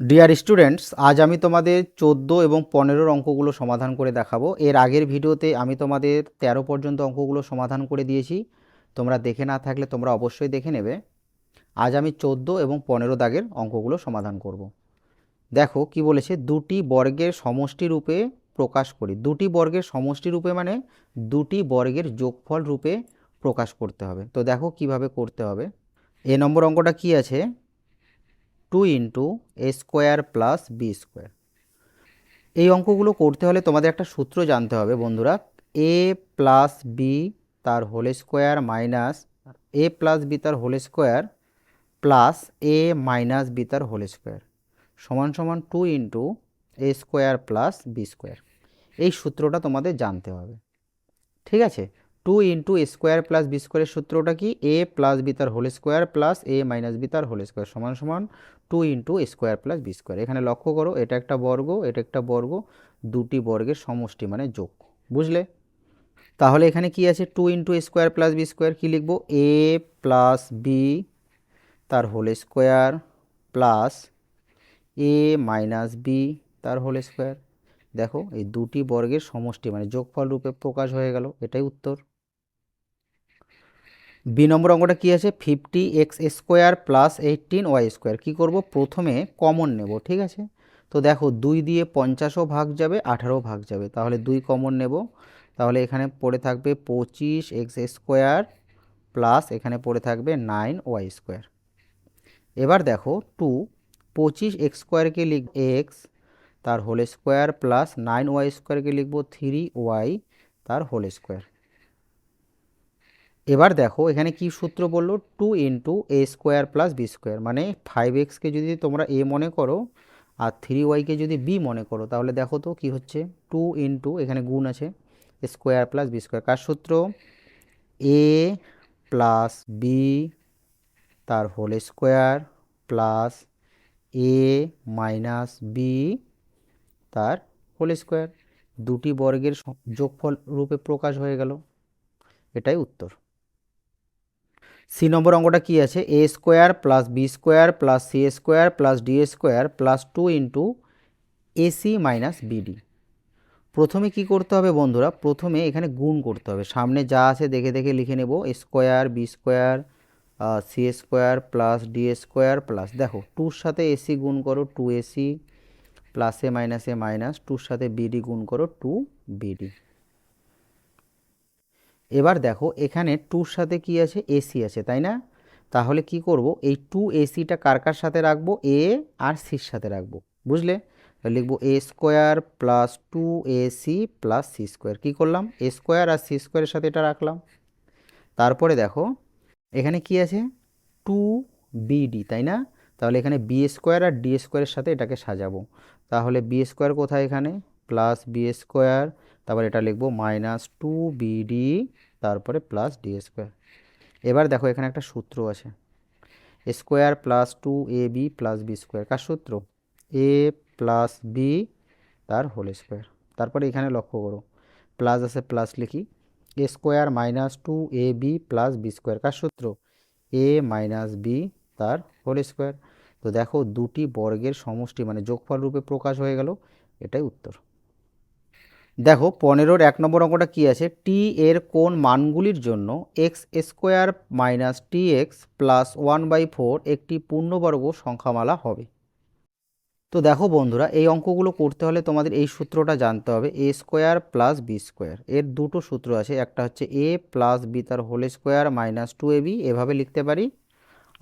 Dear students আজ আমি তোমাদের চোদ্দ এবং পনেরোর অঙ্কগুলো সমাধান করে দেখাবো। এর আগের ভিডিওতে আমি তোমাদের তেরো পর্যন্ত অঙ্কগুলো সমাধান করে দিয়েছি। তোমরা দেখে না থাকলে তোমরা অবশ্যই দেখে নেবে। আজ আমি চোদ্দ এবং পনেরো দাগের অঙ্কগুলো সমাধান করব। দেখো কি বলেছে, দুটি বর্গের সমষ্টি রূপে প্রকাশ করি। দুটি বর্গের সমষ্টি রূপে মানে দুটি বর্গের যোগফল রূপে প্রকাশ করতে হবে। তো দেখো কীভাবে করতে হবে। এ নম্বর অঙ্কটা কি আছে? Two into A square plus B square. এই অঙ্কগুলো করতে হলে তোমাদের একটা সূত্র জানতে হবে বন্ধুরা। এ প্লাস বি তার whole square minus, A plus B তার whole square plus A minus B তার হোল স্কোয়ার সমান সমান two into A square plus B square. এই সূত্রটা তোমাদের জানতে হবে। ঠিক আছে? Two into square plus B স্কোয়ারের সূত্রটা কি? এ প্লাস বি তার whole square plus A minus B তার হোল স্কোয়ার সমান সমান two into square plus B square. এখানে লক্ষ্য করো, এটা একটা বর্গ, এটা একটা বর্গ, দুটি বর্গের সমষ্টি মানে যোগ, বুঝলে? তাহলে এখানে কি আছে? Two into square plus B square কী লিখব? এ প্লাস বি তার whole square plus A minus B তার হোল স্কোয়ার। দেখো, এই দুটি বর্গের সমষ্টি মানে যোগফল রূপে প্রকাশ হয়ে গেল, এটাই উত্তর। বি নম্বর অঙ্কটা কী আছে? Fifty X square plus eighteen Y square কী করব? প্রথমে কমন নেব, ঠিক আছে? তো দেখো, দুই দিয়ে পঞ্চাশও ভাগ যাবে আঠারো ভাগ যাবে। তাহলে দুই কমন নেব। তাহলে এখানে পড়ে থাকবে পঁচিশ এক্স স্কোয়ার প্লাস এখানে পড়ে থাকবে নাইন ওয়াই স্কোয়ার এবার দেখো টু পঁচিশ এক্স স্কোয়ারকে লিখ এক্স তার whole square plus nine Y স্কোয়ারকে লিখব থ্রি ওয়াই তার হোল স্কোয়ার এবার দেখো এখানে কি সূত্র বলল? Two into A square plus B square মানে ফাইভ এক্সকে যদি তোমরা এ মনে করো আর থ্রি ওয়াইকে যদি বি মনে করো, তাহলে দেখো তো কি হচ্ছে? টু ইন্টু এখানে গুণ আছে স্কোয়ার প্লাস বি স্কোয়ার কার সূত্র? এ প্লাস বি তার whole square plus A minus B তার হোল স্কোয়ার দুটি বর্গের যোগফল রূপে প্রকাশ হয়ে গেল। এটাই উত্তর। সি নম্বর অঙ্কটা কী আছে? A square plus B square plus C square plus D square plus two into AC minus BD প্রথমে কি করতে হবে বন্ধুরা? প্রথমে এখানে গুণ করতে হবে। সামনে যা আছে দেখে দেখে লিখে নেব। Square B square C square plus D square plus দেখো টুর সাথে এসি গুণ করো two AC plus minus minus টুর সাথে বিডি গুণ করো টু বিডি এবার দেখো এখানে টুর সাথে কি আছে? এসি আছে, তাই না? তাহলে কি করব? এই টু এসিটা কার কার সাথে রাখব? এ আর সির সাথে রাখব, বুঝলে? লিখব A square plus two AC plus C square কী করলাম? এ স্কোয়ার আর সি স্কোয়ারের সাথে এটা রাখলাম। তারপরে দেখো, এখানে কি আছে? টু বিডি তাই না? তাহলে এখানে বি স্কোয়ার আর ডি স্কোয়ারের সাথে এটাকে সাজাবো। তাহলে বি স্কোয়ার কোথায় এখানে? প্লাস বি স্কোয়ার তারপর এটা লিখব মাইনাস টু বিডি তারপরে প্লাস ডি স্কোয়ার এবার দেখো এখানে একটা সূত্র আছে। Square plus two A B plus B square কার সূত্র? এ প্লাস বি তার হোল স্কোয়ার তারপরে এখানে লক্ষ্য করো প্লাস আছে প্লাস লিখি। A square minus two A B plus B square কার সূত্র? এ মাইনাস বি তার হোল স্কোয়ার তো দেখো দুটি বর্গের সমষ্টি মানে যোগফল রূপে প্রকাশ হয়ে গেল, এটাই উত্তর। দেখো, পনেরোর এক নম্বর অঙ্কটা কী আছে? টি এর কোন মানগুলির জন্য X square minus T X plus one by four একটি পূর্ণবর্গ সংখ্যামালা হবে। তো দেখো বন্ধুরা, এই অঙ্কগুলো করতে হলে তোমাদের এই সূত্রটা জানতে হবে A square plus B square এর দুটো সূত্র আছে, একটা হচ্ছে এ প্লাস বি তার whole square minus two A B এভাবে লিখতে পারি।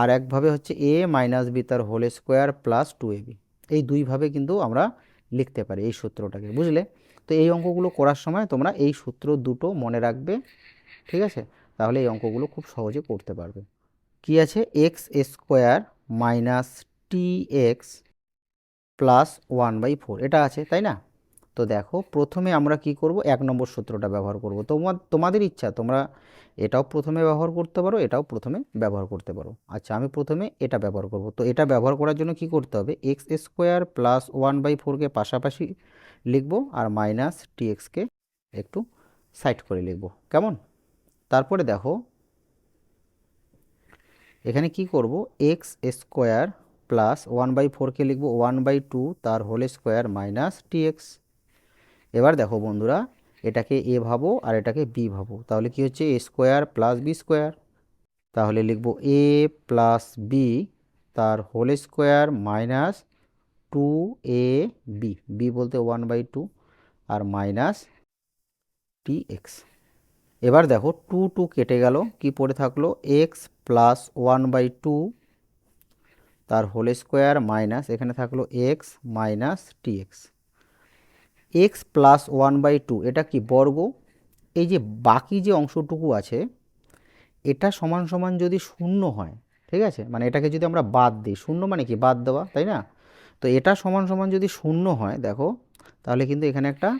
আর একভাবে হচ্ছে এ মাইনাস বি তার whole square plus two A B এই দুইভাবে কিন্তু আমরা লিখতে পারি এই সূত্রটাকে, বুঝলে? তো এই অঙ্কগুলো করার সময় তোমরা এই সূত্র দুটো মনে রাখবে, ঠিক আছে? তাহলে এই অঙ্কগুলো খুব সহজে করতে পারবে। কি আছে? X square minus T X plus one by four এটা আছে, তাই না? তো দেখো, প্রথমে আমরা কি করব? এক নম্বর সূত্রটা ব্যবহার করব। তোমার তোমাদের ইচ্ছা, তোমরা এটাও প্রথমে ব্যবহার করতে পারো, এটাও প্রথমে ব্যবহার করতে পারো। আচ্ছা আমি প্রথমে এটা ব্যবহার করব। তো এটা ব্যবহার করার জন্য কি করতে হবে? X square plus one by ফোরকে পাশাপাশি লিখব আর মাইনাস টি এক্সকে একটু সাইড করে লিখব। কেমন? তারপরে দেখো, এখানে কি করব? X square plus one by ফোরকে লিখব ওয়ান বাই টু তার whole square minus T X এবার দেখো বন্ধুরা, এটাকে এ ভাবো আর এটাকে বি ভাবো। তাহলে কি হচ্ছে? A square plus B square. তাহলে লিখব এ প্লাস বি তার whole square minus two A B. B বলতে ওয়ান বাই টু আর মাইনাস টি এক্স। এবার দেখো টু টু কেটে গেল, কি পড়ে থাকল? X plus one by two তার হোল স্কোয়ার মাইনাস, এখানে থাকল X minus T X. X plus one by two এটা কি বর্গ? এই যে বাকি যে অংশটুকু আছে, এটা সমান সমান যদি শূন্য হয়, ঠিক আছে? মানে এটাকে যদি আমরা বাদ দিই, শূন্য মানে কি? বাদ দেওয়া, তাই না? তো এটা সমান সমান যদি শূন্য হয়, দেখো, তাহলে কিন্তু এখানে একটা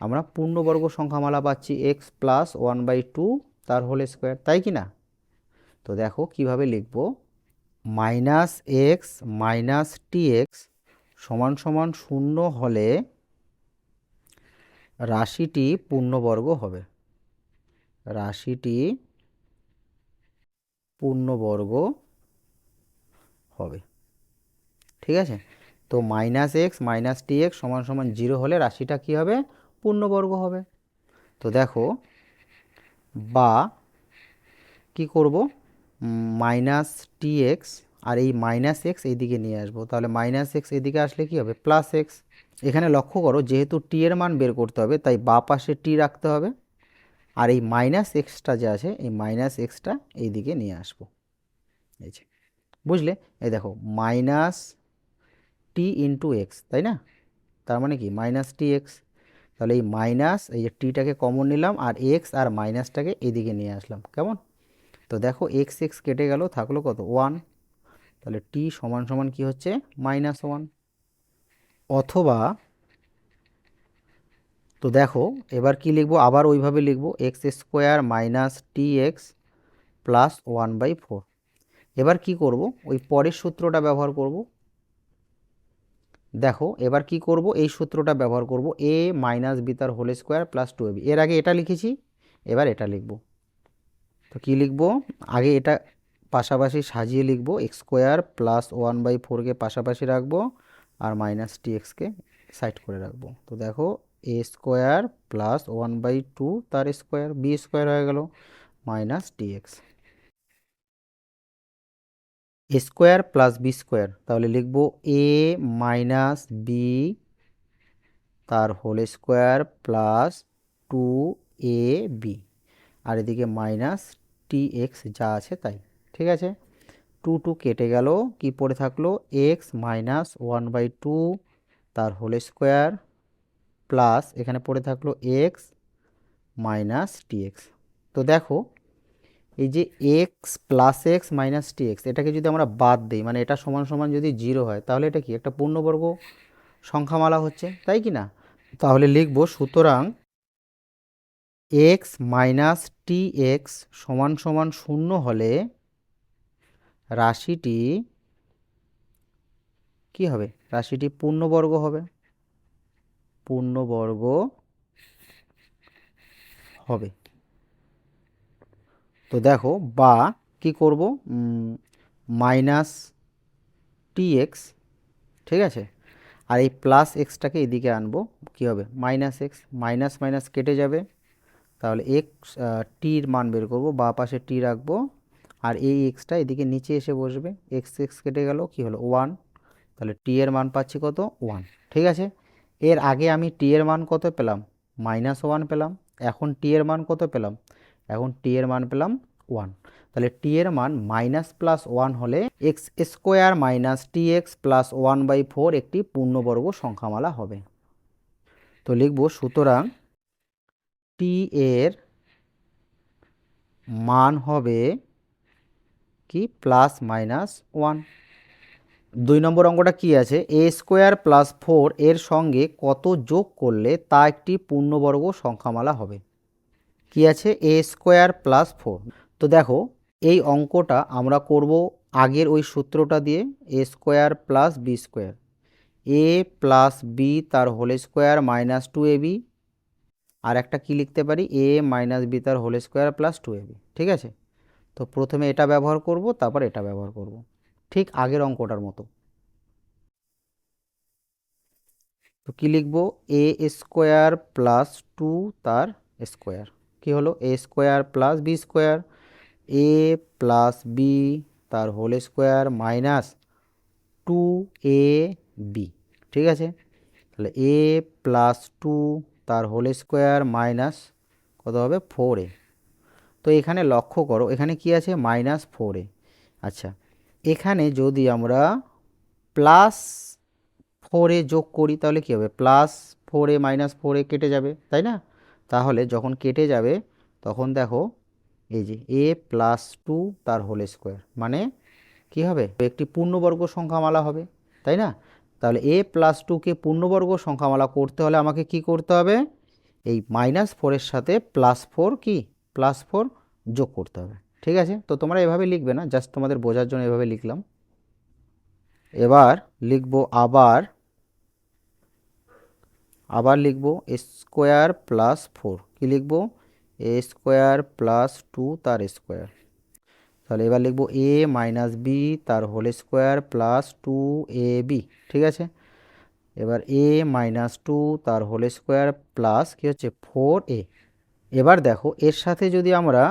আমরা পূর্ণবর্গ সংখ্যামালা পাচ্ছি X plus one by two তার হোল স্কোয়ার তাই কি না? তো দেখো কীভাবে লিখব minus X minus T X সমান সমান শূন্য হলে রাশিটি পূর্ণবর্গ হবে। রাশিটি পূর্ণবর্গ হবে। ঠিক আছে? তো minus X minus T X সমান সমান জিরো হলে রাশিটা কী হবে? পূর্ণবর্গ হবে। তো দেখো, বা কি করব? মাইনাস টি এক্স আর এই মাইনাস এক্স এইদিকে নিয়ে আসব। তাহলে মাইনাস এক্স এদিকে আসলে কি হবে? প্লাস এক্স এখানে লক্ষ্য করো, যেহেতু টি এর মান বের করতে হবে, তাই বা পাশে টি রাখতে হবে। আর এই মাইনাস এক্সটা যে আছে, এই মাইনাস এক্সটা এইদিকে নিয়ে আসব। এই যে, বুঝলে? এই দেখো মাইনাস টি ইন্টু এক্স তাই না? তার মানে কি? মাইনাস টি এক্স তাহলে এই মাইনাস এই যে টিটাকে কমন নিলাম, আর এক্স আর মাইনাসটাকে এদিকে নিয়ে আসলাম। কেমন? তো দেখো এক্স এক্স কেটে গেল, থাকল কত? ওয়ান তাহলে টি সমান সমান কি হচ্ছে? মাইনাস ওয়ান অথবা, তো দেখো, এবার কি লিখব? আবার ওইভাবে লিখব X square minus T X plus one by four এবার কি করব? ওই পরের সূত্রটা ব্যবহার করব। দেখো, এবার কি করব? এই সূত্রটা ব্যবহার করব এ মাইনাস বি তার whole square plus two B এর আগে এটা লিখেছি, এবার এটা লিখব। তো কি লিখব? আগে এটা পাশাপাশি সাজিয়ে লিখব X square plus one by ফোরকে পাশাপাশি রাখব। আর মাইনাস টি এক্সকে সাইড করে রাখব। তো দেখো A square plus one by two তার স্কোয়ার বি স্কোয়ার হয়ে গেল minus T X A square plus B square তাহলে লিখব এ মাইনাস বি তার whole square plus two A B আর এদিকে মাইনাস টি এক্স যা আছে তাই, ঠিক আছে? টু টু কেটে গেল, কি পড়ে থাকল? X minus one by two তার হোল স্কোয়ার প্লাস এখানে পড়ে থাকল এক্স মাইনাস টি এক্স তো দেখো, এই যে X plus X minus T X এটাকে যদি আমরা বাদ দিই মানে এটা সমান সমান যদি জিরো হয়, তাহলে এটা কি? একটা পূর্ণবর্গ সংখ্যামালা হচ্ছে, তাই কি না? তাহলে লিখব, সুতরাং এক্স মাইনাস টি এক্স সমান সমান শূন্য হলে রাশিটি কি হবে? রাশিটি পূর্ণবর্গ হবে। পূর্ণবর্গ হবে। তো দেখো, বা কি করব? মাইনাস টি এক্স ঠিক আছে? আর এই প্লাস এক্সটাকে এদিকে আনব, কী হবে? মাইনাস এক্স মাইনাস মাইনাস কেটে যাবে। তাহলে এক্স টির মান বের করব, বা পাশে টি রাখব। আর এই এক্সটা এদিকে নিচে এসে বসবে এক্স এক্স কেটে গেল, কি হলো? ওয়ান তাহলে টি এর মান পাচ্ছি কত? ওয়ান ঠিক আছে? এর আগে আমি টি এর মান কত পেলাম? মাইনাস ওয়ান পেলাম, এখন টি এর মান কত পেলাম? এখন টি এর মান পেলাম ওয়ান তাহলে টি এর মান মাইনাস প্লাস ওয়ান হলে X square minus T X plus one by four একটি পূর্ণবর্গ সংখ্যামালা হবে। তো লিখব সুতরাং টি এর মান হবে কি? Plus minus one. দুই নম্বর অঙ্কটা কি আছে? এ স্কোয়ার প্লাস ফোর এর সঙ্গে কত যোগ করলে তা একটি পূর্ণবর্গ সংখ্যামালা হবে? কি আছে? A square plus four. তো দেখো, এই অঙ্কটা আমরা করব আগের ওই সূত্রটা দিয়ে, A square plus B square. A plus B তার whole square minus two A B. আর একটা কি লিখতে পারি? এ মাইনাস বি তার whole square plus two A B. ঠিক আছে? তো প্রথমে এটা ব্যবহার করব, তারপর এটা ব্যবহার করব। ঠিক আগের অঙ্কটার মতো। তো কী লিখব? এ স্কোয়ার প্লাস টু তার স্কোয়ার কি হলো? A square plus B square A plus B তার whole square minus two A B ঠিক আছে? তাহলে এ প্লাস টু তার হোল স্কোয়ার মাইনাস কত হবে? ফোর এ তো এখানে লক্ষ্য করো, এখানে কি আছে? মাইনাস ফোর আচ্ছা এখানে যদি আমরা প্লাস ফোরে যোগ করি, তাহলে কী হবে? প্লাস ফোরে মাইনাস ফোরে কেটে যাবে, তাই না? তাহলে যখন কেটে যাবে, তখন দেখো, এই যে এ প্লাস টু তার হোল স্কোয়ার মানে কি হবে? একটি পূর্ণবর্গ সংখ্যামালা হবে, তাই না? তাহলে এ প্লাস টুকে পূর্ণবর্গ সংখ্যামালা করতে হলে আমাকে কি করতে হবে? এই মাইনাস ফোরের সাথে প্লাস ফোর কি? প্লাস ফোর যোগ করতে হবে। ঠিক আছে? তো তোমরা এভাবে লিখবে না জাস্ট তোমাদের বোঝার জন্য এভাবে লিখলাম। এবার লিখব আবার আবার লিখব স্কোয়ার প্লাস ফোর কী লিখব? এ স্কোয়ার প্লাস টু তার স্কোয়ার তাহলে এবার লিখব এ মাইনাস বি তার whole square plus two A B ঠিক আছে? এবার এ মাইনাস টু তার হোল স্কোয়ার প্লাস কী হচ্ছে? ফোর এ এবার দেখো, এর সাথে যদি আমরা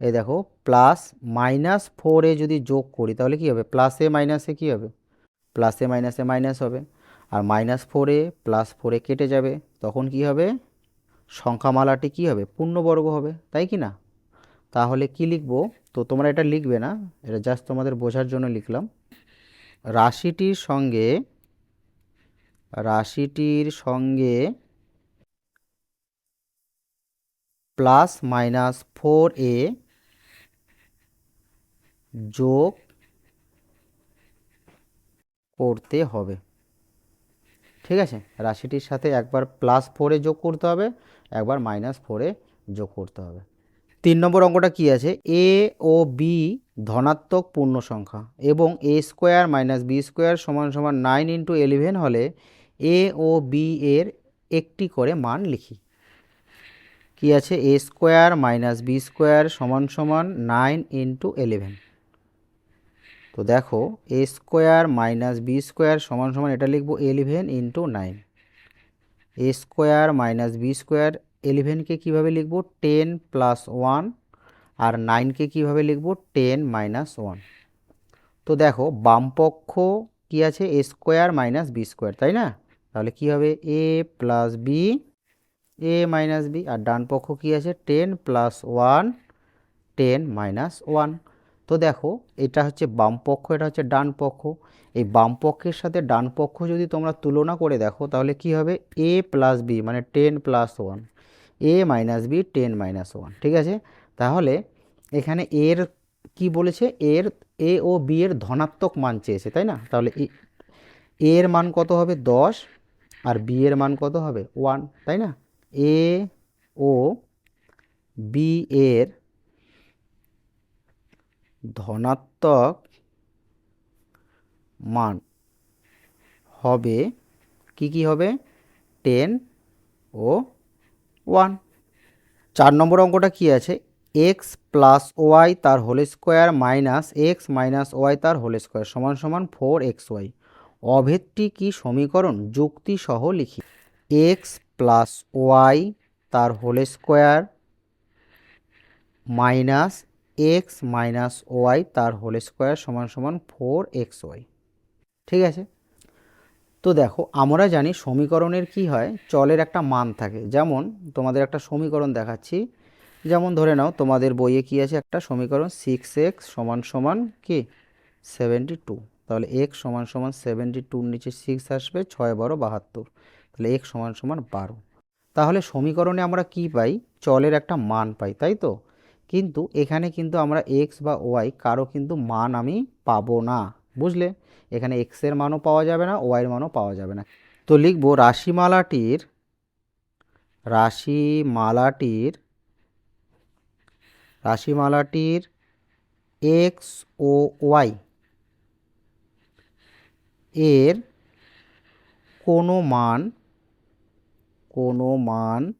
এই দেখো প্লাস মাইনাস ফোরে যদি যোগ করি, তাহলে কী হবে? প্লাসে মাইনাসে কী হবে? প্লাসে মাইনাসে মাইনাস হবে। আর মাইনাস ফোরে প্লাস ফোরে কেটে যাবে, তখন কি হবে? সংখ্যামালাটি কি হবে? পূর্ণবর্গ হবে, তাই কি না? তাহলে কি লিখব? তো তোমরা এটা লিখবে না, এটা জাস্ট তোমাদের বোঝার জন্য লিখলাম। রাশিটির সঙ্গে রাশিটির সঙ্গে প্লাস মাইনাস ফোর এ যোগ করতে হবে। ঠিক আছে? রাশিটির সাথে একবার প্লাস ফোরে যোগ করতে হবে, একবার মাইনাস ফোরে যোগ করতে হবে। তিন নম্বর অঙ্কটা কি আছে? এ ও বি ধনাত্মক পূর্ণ সংখ্যা এবং A square minus B square সমান সমান নাইন ইন্টু এলিভেন হলে এ ও বি এর একটি করে মান লিখি। কি আছে? A square minus B square সমান সমান নাইন ইন্টু এলেভেন তো দেখো A square minus B square সমান সমান এটা লিখব eleven into nine A square minus B square এলিভেনকে কীভাবে লিখব? টেন প্লাস ওয়ান আর নাইনকে কীভাবে লিখব? টেন মাইনাস ওয়ান তো দেখো বামপক্ষ কী আছে? A square minus B square তাই না? তাহলে কী হবে? A plus B A minus B আর ডান পক্ষ কী আছে? Ten plus one ten minus one তো দেখো, এটা হচ্ছে বাম পক্ষ, এটা হচ্ছে ডান পক্ষ। এই বাম পক্ষের সাথে ডান পক্ষ যদি তোমরা তুলনা করে দেখো, তাহলে কি হবে? এ প্লাস বি মানে ten plus one A minus B ten minus one ঠিক আছে? তাহলে এখানে এর কি বলেছে? এর এ ও বি এর ধনাত্মক মান চেয়েছে, তাই না? তাহলে এ, এর মান কত হবে? দশ। আর বি এর মান কত হবে? ওয়ান তাই না? এ ও বি এর ধনাত্মক মান হবে কি কি হবে? টেন ও ওয়ান। চার নম্বর অঙ্কটা কি আছে? এক্স প্লাস ওয়াই তার whole square minus X minus Y তার হোল স্কোয়ার সমান সমান ফোর এক্স ওয়াই। অভেদটি কি সমীকরণ? যুক্তি সহ লিখি। এক্স প্লাস ওয়াই তার whole square minus X minus Y তার হোল স্কোয়ার সমান সমান ফোর এক্স ওয়াই। ঠিক আছে? তো দেখো, আমরা জানি সমীকরণের কি হয়? চলের একটা মান থাকে। যেমন তোমাদের একটা সমীকরণ দেখাচ্ছি। যেমন ধরে নাও, তোমাদের বইয়ে কি আছে? একটা সমীকরণ সিক্স এক্স সমান সমান কি? সেভেন্টি টু তাহলে এক্স সমান সমান সেভেন্টি টুর নিচে সিক্স আসবে, ছয় বারো বাহাত্তর। তাহলে এক্স সমান সমান বারো। তাহলে সমীকরণে আমরা কি পাই? চলের একটা মান পাই, তাই তো? কিন্তু এখানে কিন্তু আমরা এক্স বা ওয়াই কারও কিন্তু মান আমি পাবো না, বুঝলে? এখানে এক্সের মানও পাওয়া যাবে না ওয়াইয়ের মানও পাওয়া যাবে না। তো লিখব রাশিমালাটির রাশিমালাটির রাশিমালাটির এক্স ও ওয়াই এর কোনো মান কোনো মান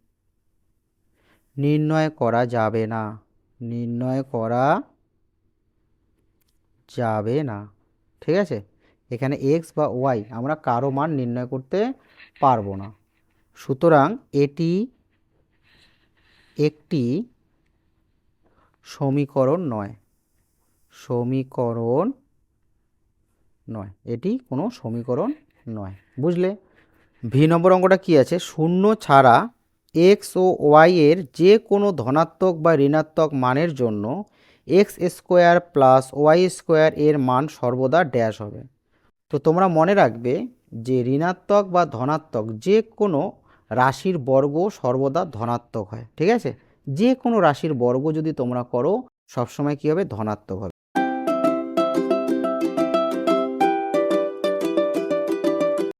নির্ণয় করা যাবে না। নির্ণয় করা যাবে না। ঠিক আছে? এখানে এক্স বা ওয়াই আমরা কারও মান নির্ণয় করতে পারব না। সুতরাং এটি একটি সমীকরণ নয়। সমীকরণ নয়। এটি কোনো সমীকরণ নয়। বুঝলে? ভি নম্বর অঙ্কটা কি আছে? শূন্য ছাড়া এক্স ও ওয়াই এর যে কোনো ধনাত্মক বা ঋণাত্মক মানের জন্য X square plus Y square এর মান সর্বদা ড্যাশ হবে। তো তোমরা মনে রাখবে যে ঋণাত্মক বা ধনাত্মক যে কোনো রাশির বর্গ সর্বদা ধনাত্মক হয়, ঠিক আছে? যে কোনো রাশির বর্গ যদি তোমরা করো, সবসময় কী হবে? ধনাত্মক হবে।